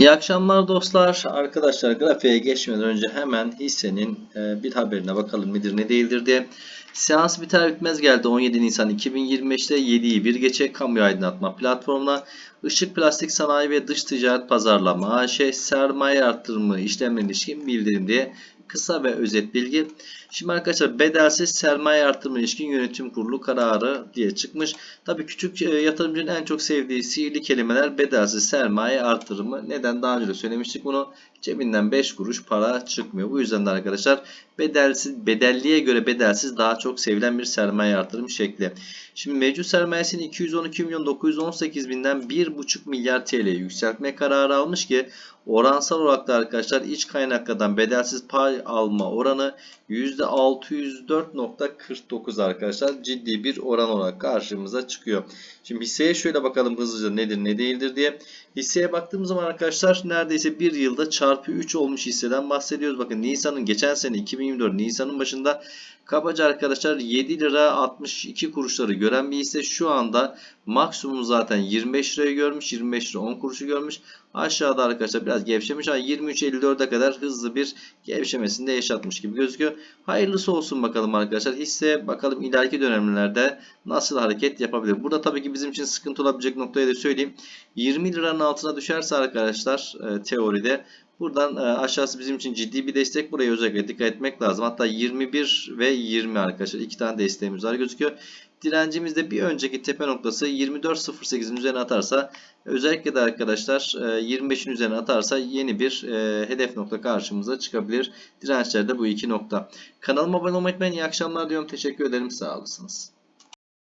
İyi akşamlar dostlar. Arkadaşlar grafiğe geçmeden önce hemen hissenin e, bir haberine bakalım nedir ne değildir diye. Seans biter bitmez geldi 17 Nisan 2025'te 7'yi bir geçe kamu aydınlatma platformuna Işık Plastik Sanayi ve Dış Ticaret Pazarlama AŞ sermaye arttırımı işlemlerine ilişkin bildirim diye kısa ve özet bilgi. Şimdi arkadaşlar bedelsiz sermaye artırma ilişkin yönetim kurulu kararı diye çıkmış. Tabii küçük e, yatırımcının en çok sevdiği sihirli kelimeler bedelsiz sermaye artırımı. Neden? Daha önce de söylemiştik bunu. Cebinden 5 kuruş para çıkmıyor. Bu yüzden de arkadaşlar bedelsiz, bedelliye göre bedelsiz daha çok sevilen bir sermaye artırım şekli. Şimdi mevcut sermayesini 212 milyon 918 binden 1,5 milyar TL yükseltme kararı almış ki oransal olarak da arkadaşlar iç kaynaklardan bedelsiz pay alma oranı %604.49 arkadaşlar ciddi bir oran olarak karşımıza çıkıyor. Şimdi hisseye şöyle bakalım hızlıca nedir ne değildir diye. Hisseye baktığımız zaman arkadaşlar neredeyse bir yılda çarpı 3 olmuş hisseden bahsediyoruz. Bakın Nisan'ın geçen sene 2024 Nisan'ın başında kabaca arkadaşlar 7 lira 62 kuruşları gören bir hisse şu anda maksimum zaten 25 lirayı görmüş. 25 lira 10 kuruşu görmüş. Aşağıda arkadaşlar biraz gevşemiş. 23.54'e kadar hızlı bir gevşemesinde yaşatmış gibi gözüküyor. Hayırlısı olsun bakalım arkadaşlar. Hisse bakalım ileriki dönemlerde nasıl hareket yapabilir. Burada tabii ki bizim için sıkıntı olabilecek noktayı da söyleyeyim. 20 liranın altına düşerse arkadaşlar e, teoride buradan e, aşağısı bizim için ciddi bir destek. Buraya özellikle dikkat etmek lazım. Hatta 21 ve 20 arkadaşlar. iki tane desteğimiz var gözüküyor. Direncimiz de bir önceki tepe noktası 24.08'in üzerine atarsa özellikle de arkadaşlar 25'in üzerine atarsa yeni bir e, hedef nokta karşımıza çıkabilir. Dirençlerde bu iki nokta. Kanalıma abone olmayı unutmayın. İyi akşamlar diyorum. Teşekkür ederim. Sağ olasınız.